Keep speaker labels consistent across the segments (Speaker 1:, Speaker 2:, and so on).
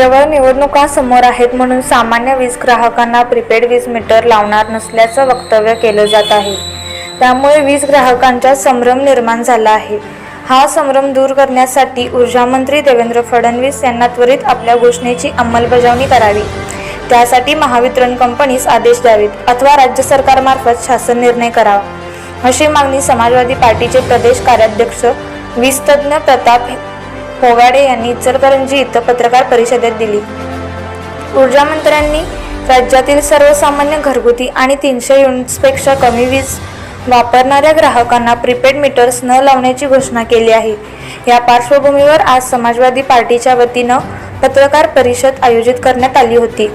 Speaker 1: केवळ निवडणुका समोर आहेत म्हणून सामान्य वीज ग्राहकांना प्रीपेड वीज मीटर लावणार नसल्याचं वक्तव्य केलं जात आहे. त्यामुळे वीज ग्राहकांचा संभ्रम निर्माण झाला आहे. हा संभ्रम दूर करण्यासाठी ऊर्जामंत्री देवेंद्र फडणवीस यांना त्वरित आपल्या घोषणेची अंमलबजावणी करावी. त्यासाठी महावितरण कंपनीस आदेश द्यावेत अथवा राज्य सरकारमार्फत शासन निर्णय करावा. अशी मागणी समाजवादी पार्टीचे प्रदेश कार्याध्यक्ष वीज तज्ज्ञ प्रताप होगाडे यांनी इचलकरंजी इथं पत्रकार परिषदेत दिली. ऊर्जा मंत्र्यांनी राज्यातील सर्वसामान्य घरगुती आणि तीनशे युनिट्सपेक्षा कमी वीज वापरणाऱ्या ग्राहकांना प्रीपेड मीटर्स न लावण्याची घोषणा केली आहे. या पार्श्वभूमीवर आज समाजवादी पार्टीच्या वतीनं पत्रकार परिषद आयोजित करण्यात आली होती.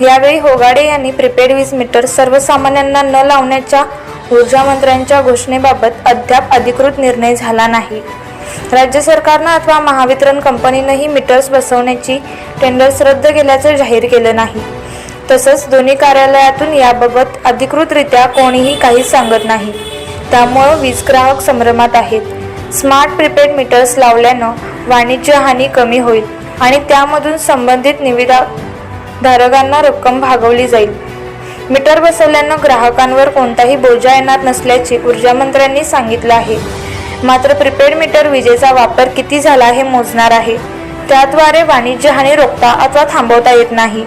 Speaker 1: यावेळी होगाडे यांनी प्रीपेड वीज मीटर सर्वसामान्यांना न लावण्याच्या ऊर्जामंत्र्यांच्या घोषणेबाबत अद्याप अधिकृत निर्णय झाला नाही. राज्य सरकारनं अथवा महावितरण कंपनीनंही मीटर्स बसवण्याची टेंडर्स रद्द केल्याचं जाहीर केलं नाही. तसंच दोन्ही कार्यालयातून याबाबत अधिकृतरित्या कोणीही काही सांगत नाही. त्यामुळं वीज ग्राहक संभ्रमात आहेत. स्मार्ट प्रीपेड मीटर्स लावल्यानं वाणिज्य हानी कमी होईल आणि त्यामधून संबंधित निविदा धारकांना रक्कम भागवली जाईल. मीटर बसवल्यानं ग्राहकांवर कोणताही बोजा येणार नसल्याचे ऊर्जा मंत्र्यांनी सांगितलं आहे. मात्र प्रीपेड मीटर विजेचा वापर किती झाला हे मोजणार आहे. त्याद्वारे वाणिज्य हानी रोखता अथवा थांबवता येत नाही.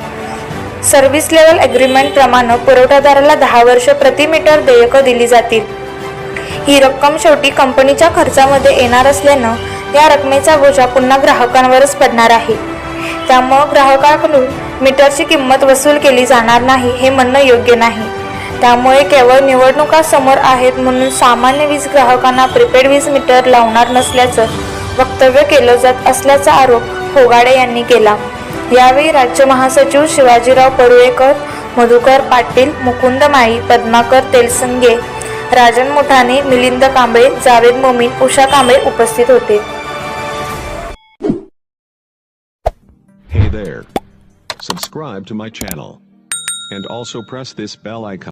Speaker 1: सर्व्हिस लेवल अग्रीमेंट प्रमाणे पुरवठादाराला दहा वर्ष प्रति मीटर देयकं दिली जातील. ही रक्कम शेवटी कंपनीच्या खर्चामध्ये येणार असल्यानं या रकमेचा बोजा पुन्हा ग्राहकांवरच पडणार आहे. त्यामुळं ग्राहकाकडून मीटरची किंमत वसूल केली जाणार नाही हे म्हणणं योग्य नाही. त्यामुळे केवळ निवडणुका समोर आहेत म्हणून सामान्य वीज ग्राहकांना प्रीपेड वीज मीटर लावणार नसल्याचं वक्तव्य केलं जात असल्याचा आरोप होगाडे यांनी केला यावेळी राज्य महासचिव शिवाजीराव परुळेकर मधुकर पाटील मुकुंद माळी पद्माकर तेलसंगे राजन मुठाणे मिलिंद कांबळे जावेद मोमीन उषा कांबळे उपस्थित होते
Speaker 2: Hey there. Subscribe to my channel. And also press this bell icon.